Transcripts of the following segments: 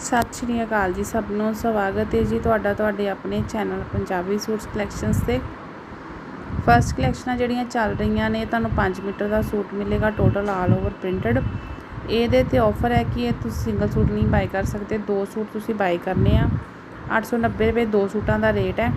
ਸਤਿ ਸ਼੍ਰੀ ਅਕਾਲ ਜੀ ਸਭ ਨੂੰ, ਸਵਾਗਤ ਹੈ ਜੀ ਤੁਹਾਡਾ ਤੁਹਾਡੇ ਆਪਣੇ ਚੈਨਲ ਪੰਜਾਬੀ ਸੂਟਸ ਕਲੈਕਸ਼ਨਸ ਤੇ। ਫਰਸਟ ਕਲੈਕਸ਼ਨਾਂ ਜਿਹੜੀਆਂ ਚੱਲ ਰਹੀਆਂ ਨੇ, ਤੁਹਾਨੂੰ 5 ਮੀਟਰ ਦਾ ਸੂਟ ਮਿਲੇਗਾ ਟੋਟਲ ਆਲ ਓਵਰ ਪ੍ਰਿੰਟਡ ਇਹਦੇ ਤੇ ਆਫਰ ਹੈ ਕਿ ਇਹ ਤੁਸੀਂ ਸਿੰਗਲ ਸੂਟ ਨਹੀਂ ਬਾਈ ਕਰ ਸਕਦੇ, ਦੋ ਸੂਟ ਤੁਸੀਂ ਬਾਈ ਕਰਨੇ ਆ। 890 ਰੁਪਏ ਦੋ ਸੂਟਾਂ ਦਾ ਰੇਟ ਹੈ।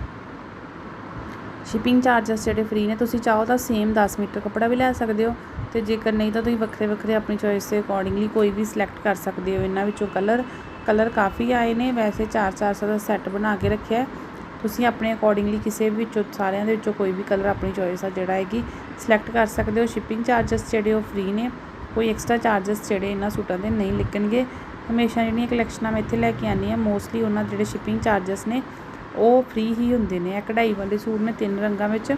ਸ਼ਿਪਿੰਗ ਚਾਰजेस ਜਿਹੜੇ ਫ੍ਰੀ ਨੇ, ਤੁਸੀਂ ਚਾਹੋ ਤਾਂ ਸੇਮ 10 ਮੀਟਰ ਕੱਪੜਾ ਵੀ ਲੈ ਸਕਦੇ ਹੋ। ਤੇ ਜੇਕਰ ਨਹੀਂ ਤਾਂ ਤੁਸੀਂ ਵੱਖਰੇ ਵੱਖਰੇ ਆਪਣੀ ਚੋਇਸ ਦੇ ਅਕੋਰਡਿੰਗਲੀ ਕੋਈ ਵੀ ਸਿਲੈਕਟ ਕਰ ਸਕਦੇ ਹੋ, ਇਹਨਾਂ ਵਿੱਚੋਂ ਕਲਰ ਕਲਰ ਕਾਫੀ ਆਏ ਨੇ, ਵੈਸੇ 4-400 ਦਾ ਸੈੱਟ ਬਣਾ ਕੇ ਰੱਖਿਆ ਤੁਸੀਂ ਆਪਣੇ ਅਕੋਰਡਿੰਗਲੀ ਕਿਸੇ ਵੀ ਵਿੱਚੋਂ, ਸਾਰਿਆਂ ਦੇ ਵਿੱਚੋਂ ਕੋਈ ਵੀ ਕਲਰ ਆਪਣੀ ਚੋਇਸ ਆ ਜਿਹੜਾ ਹੈਗੀ ਸਿਲੈਕਟ ਕਰ ਸਕਦੇ ਹੋ। ਸ਼ਿਪਿੰਗ ਚਾਰजेस ਜਿਹੜੇ ਉਹ ਫ੍ਰੀ ਨੇ, ਕੋਈ ਐਕਸਟਰਾ ਚਾਰजेस ਜਿਹੜੇ ਇਹਨਾਂ ਸੂਟਾਂ ਦੇ ਨਹੀਂ ਲੱਗਣਗੇ ਹਮੇਸ਼ਾ ਜਿਹੜੀਆਂ ਕਲੈਕਸ਼ਨਾਂ ਮੈਂ ਇੱਥੇ ਲੈ ਕੇ ਆਨੀ ਆ ਮੋਸਟਲੀ ਉਹਨਾਂ ਦੇ ਜਿਹੜੇ ਸ਼ਿਪਿੰਗ ਚਾਰजेस ਨੇ, ਉਹ ਫ੍ਰੀ ਹੀ ਹੁੰਦੇ ਨੇ। ਇਹ ਕਢਾਈ ਵਾਲੇ ਸੂਟ ਨੇ ਤਿੰਨ ਰੰਗਾਂ ਵਿੱਚ।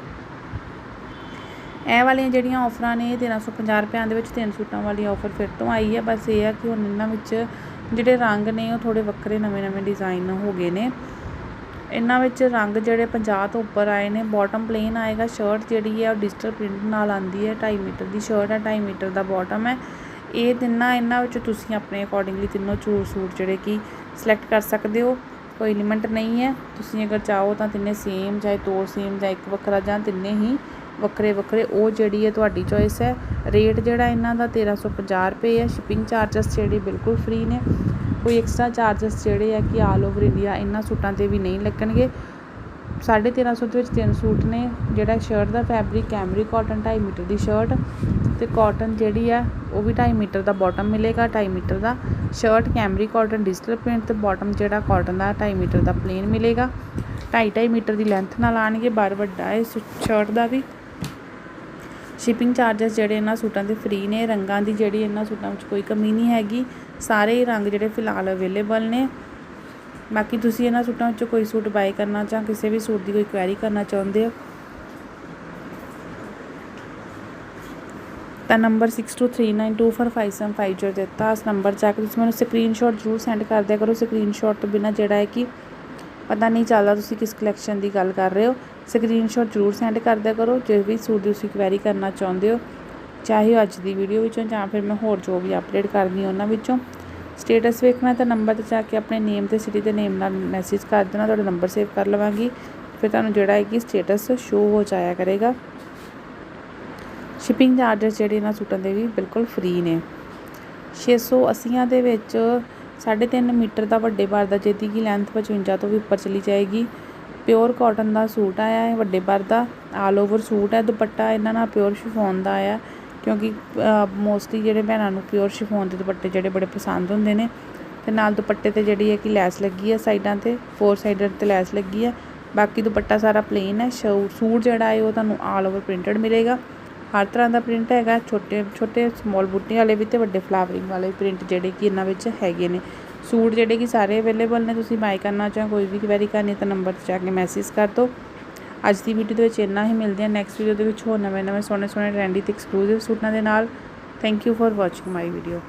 ਇਹ ਵਾਲੀਆਂ ਜਿਹੜੀਆਂ ਆਫਰਾਂ ਨੇ 1350 ਰੁਪਏ ਦੇ ਵਿੱਚ ਤਿੰਨ ਸੂਟਾਂ ਵਾਲੀ ਆਫਰ ਫਿਰ ਤੋਂ ਆਈ ਹੈ। ਬਸ ਇਹ ਆ ਕਿ ਹੁਣ ਇਹਨਾਂ ਵਿੱਚ ਜਿਹੜੇ ਰੰਗ ਨੇ, ਉਹ ਥੋੜ੍ਹੇ ਵੱਖਰੇ ਨਵੇਂ-ਨਵੇਂ ਡਿਜ਼ਾਈਨ ਹੋ ਗਏ ਨੇ। ਇਹਨਾਂ ਵਿੱਚ ਰੰਗ ਜਿਹੜੇ 50 ਤੋਂ ਉੱਪਰ ਆਏ ਨੇ ਬਾਟਮ ਪਲੇਨ ਆਏਗਾ। ਸ਼ਰਟ ਜਿਹੜੀ ਹੈ, ਉਹ ਡਿਜੀਟਲ ਪ੍ਰਿੰਟ ਨਾਲ ਆਂਦੀ ਹੈ। 2.5 ਮੀਟਰ ਦੀ ਸ਼ਰਟ ਹੈ 2.5 ਮੀਟਰ ਦਾ ਬਾਟਮ ਹੈ। ਇਹ ਤਿੰਨਾਂ ਇਹਨਾਂ ਵਿੱਚ ਤੁਸੀਂ ਆਪਣੇ ਅਕੋਰਡਿੰਗਲੀ ਤਿੰਨੋਂ ਚੂਰ ਸੂਟ ਜਿਹੜੇ ਕਿ ਸਿਲੈਕਟ ਕਰ ਸਕਦੇ ਹੋ। ਕੋਈ ਲਿਮਿਟ ਨਹੀਂ ਹੈ। ਤੁਸੀਂ ਅਗਰ ਚਾਹੋ ਤਾਂ ਤਿੰਨੇ ਸੇਮ ਚਾਹੇ ਦੋ ਸੇਮ ਜਾਂ ਇੱਕ ਵੱਖਰਾ ਜਾਂ ਤਿੰਨੇ ਹੀ ਵੱਖਰੇ ਵੱਖਰੇ, ਉਹ ਜਿਹੜੀ ਹੈ ਤੁਹਾਡੀ ਚੋਇਸ ਹੈ। ਰੇਟ ਜਿਹੜਾ ਇਹਨਾਂ ਦਾ 1350 ਰੁਪਏ ਹੈ। ਸ਼ਿਪਿੰਗ ਚਾਰजेस ਜਿਹੜੇ ਬਿਲਕੁਲ ਫ੍ਰੀ ਨੇ। ਕੋਈ ਐਕਸਟਰਾ ਚਾਰजेस ਜਿਹੜੇ ਹੈ ਕਿ ਆਲ ਓਵਰ ਇੰਡੀਆ ਇਹਨਾਂ ਸੂਟਾਂ ਤੇ ਵੀ ਨਹੀਂ ਲੱਗਣਗੇ। 1350 ਦੇ ਵਿੱਚ ਤਿੰਨ ਸੂਟ ਨੇ। ਜਿਹੜਾ ਸ਼ਰਟ ਦਾ ਫੈਬਰਿਕ ਕੈਮਰੀ ਕਾਟਨ 2.5 ਮੀਟਰ ਦੀ ਸ਼ਰਟ ਤੇ ਕਾਟਨ ਜਿਹੜੀ ਹੈ, ਉਹ ਵੀ 2.5 ਮੀਟਰ ਦਾ ਬਾਟਮ ਮਿਲੇਗਾ 2.5 ਮੀਟਰ ਦਾ shirt cambric cotton digital print ਤੇ ਬਾਟਮ ਜਿਹੜਾ ਕਾਟਨ ਦਾ 2.5 ਮੀਟਰ ਦਾ ਪਲੇਨ ਮਿਲੇਗਾ। 2.5 2.5 ਮੀਟਰ ਦੀ ਲੈਂਥ ਨਾਲ ਆਣਗੇ। ਬਾਰ ਵੱਡਾ ਹੈ ਸ਼ਰਟ ਦਾ ਵੀ। ਸ਼ਿਪਿੰਗ ਚਾਰजेस ਜਿਹੜੇ ਇਹਨਾਂ ਸੂਟਾਂ ਦੇ ਫ੍ਰੀ ਨੇ, ਰੰਗਾਂ ਦੀ ਜਿਹੜੀ ਇਹਨਾਂ ਸੂਟਾਂ ਵਿੱਚ ਕੋਈ ਕਮੀ ਨਹੀਂ ਹੈਗੀ, ਸਾਰੇ ਹੀ ਰੰਗ ਜਿਹੜੇ ਫਿਲਹਾਲ ਅਵੇਲੇਬਲ ਨੇ। ਬਾਕੀ ਤੁਸੀਂ ਇਹਨਾਂ ਸੂਟਾਂ ਵਿੱਚੋਂ ਕੋਈ ਸੂਟ ਬਾਈ ਕਰਨਾ ਜਾਂ ਕਿਸੇ ਵੀ ਸੂਟ ਦੀ ਕੋਈ ਕੁਐਰੀ ਕਰਨਾ ਚਾਹੁੰਦੇ ਹੋ, ਤਾਂ ਨੰਬਰ 6239245750 ਦਿੱਤਾ। ਇਸ ਨੰਬਰ ਜਾ ਕੇ ਤੁਸੀਂ ਮੈਨੂੰ ਸਕਰੀਨਸ਼ਾਟ ਜ਼ਰੂਰ ਸੈਂਡ ਕਰ ਦਿਆ ਕਰੋ। ਸਕਰੀਨਸ਼ਾਟ ਤੋਂ ਬਿਨਾ ਜਿਹੜਾ ਹੈ ਕਿ ਪਤਾ ਨਹੀਂ ਚੱਲਦਾ ਤੁਸੀਂ ਕਿਸ ਕਲੈਕਸ਼ਨ ਦੀ ਗੱਲ ਕਰ ਰਹੇ ਹੋ। ਸਕਰੀਨਸ਼ਾਟ ਜ਼ਰੂਰ ਸੈਂਡ ਕਰਦਿਆ ਕਰੋ, ਜੇ ਵੀ ਸੂਟ ਦੀ ਤੁਸੀਂ ਕੁਐਰੀ ਕਰਨਾ ਚਾਹੁੰਦੇ ਹੋ, ਚਾਹੇ ਅੱਜ ਦੀ ਵੀਡੀਓ ਵਿੱਚੋਂ ਜਾਂ ਫਿਰ ਮੈਂ ਹੋਰ ਜੋ ਵੀ ਅਪਡੇਟ ਕਰਨੀ ਉਹਨਾਂ ਵਿੱਚੋਂ। ਸਟੇਟਸ ਵੇਖਣਾ ਤਾਂ ਨੰਬਰ ਤੇ ਜਾ ਕੇ ਆਪਣੇ ਨੇਮ ਤੇ ਸਿਟੀ ਦੇ ਨੇਮ ਨਾਲ ਮੈਸੇਜ ਕਰ ਦੇਣਾ, ਤੁਹਾਡਾ ਨੰਬਰ ਸੇਵ ਕਰ ਲਵਾਂਗੀ। ਫਿਰ ਤੁਹਾਨੂੰ ਜਿਹੜਾ ਹੈ ਕਿ ਸਟੇਟਸ ਸ਼ੋ ਹੋ ਜਾਇਆ ਕਰੇਗਾ। ਸ਼ਿਪਿੰਗ ਚਾਰਜਸ ਜਿਹੜੇ ਇਹਨਾਂ ਸੂਟਾਂ ਦੇ ਵੀ ਬਿਲਕੁਲ ਫ੍ਰੀ ਨੇ। 680 ਦੇ ਵਿੱਚ 3.5 ਮੀਟਰ ਦਾ ਵੱਡੇ ਬਾਰ ਦਾ ਜਿਹਦੀ ਕਿ ਲੈਂਥ 55 ਤੋਂ ਵੀ ਉੱਪਰ ਚਲੀ ਜਾਏਗੀ। ਪਿਓਰ ਕਾਟਨ ਦਾ ਸੂਟ ਆਇਆ ਹੈ, ਵੱਡੇ ਬਾਰ ਦਾ। ਆਲ ਓਵਰ ਸੂਟ ਹੈ, ਦੁਪੱਟਾ ਇਹਨਾਂ ਨਾਲ ਪਿਓਰ ਸ਼ਿਫੋਨ ਦਾ ਆਇਆ। ਕਿਉਂਕਿ ਮੋਸਟਲੀ ਜਿਹੜੇ ਭੈਣਾਂ ਨੂੰ ਪਿਓਰ ਸ਼ਿਫੋਨ ਦੇ ਦੁਪੱਟੇ ਜਿਹੜੇ ਬੜੇ ਪਸੰਦ ਹੁੰਦੇ ਨੇ, ਤੇ ਨਾਲ ਦੁਪੱਟੇ ਤੇ ਜਿਹੜੀ ਹੈ ਕਿ ਲੈਸ ਲੱਗੀ ਹੈ ਸਾਈਡਾਂ ਤੇ ਫੋਰ ਸਾਈਡਰ ਤੇ ਲੈਸ ਲੱਗੀ ਹੈ। ਬਾਕੀ ਦੁਪੱਟਾ ਸਾਰਾ ਪਲੇਨ ਹੈ ਸੂਟ ਜਿਹੜਾ ਹੈ ਉਹ ਤੁਹਾਨੂੰ ਆਲ ਓਵਰ ਪ੍ਰਿੰਟਡ ਮਿਲੇਗਾ। ਹਰ ਤਰ੍ਹਾਂ ਦਾ ਪ੍ਰਿੰਟ ਹੈਗਾ, ਛੋਟੇ ਛੋਟੇ ਸਮਾਲ ਬੂਟੇ ਵਾਲੇ ਵੀ ਤੇ ਵੱਡੇ ਫਲਾਵਰਿੰਗ ਵਾਲੇ ਪ੍ਰਿੰਟ ਜਿਹੜੇ ਕਿ ਇਹਨਾਂ ਵਿੱਚ ਹੈਗੇ ਨੇ। ਸੂਟ ਜਿਹੜੇ ਕਿ ਸਾਰੇ ਅਵੇਲੇਬਲ ਨੇ, ਤੁਸੀਂ ਬਾਈ ਕਰਨਾ ਚਾਹੋ, ਕੋਈ ਵੀ ਕੁਐਰੀ ਕਰਨੀ ਤਾਂ ਨੰਬਰ ਤੇ ਜਾ ਕੇ ਮੈਸੇਜ ਕਰ ਦਿਓ। ਅੱਜ ਦੀ ਵੀਡੀਓ ਦੇ ਵਿੱਚ ਇੰਨਾ ਹੀ, ਮਿਲਦੇ ਆ ਨੈਕਸਟ ਵੀਡੀਓ ਦੇ ਵਿੱਚ ਹੋਰ ਨਵੇਂ ਨਵੇਂ ਸੋਹਣੇ ਸੋਹਣੇ ਟ੍ਰੈਂਡੀ ਤੇ ਐਕਸਕਲੂਸਿਵ ਸੂਟਾਂ ਦੇ ਨਾਲ। Thank you for watching my video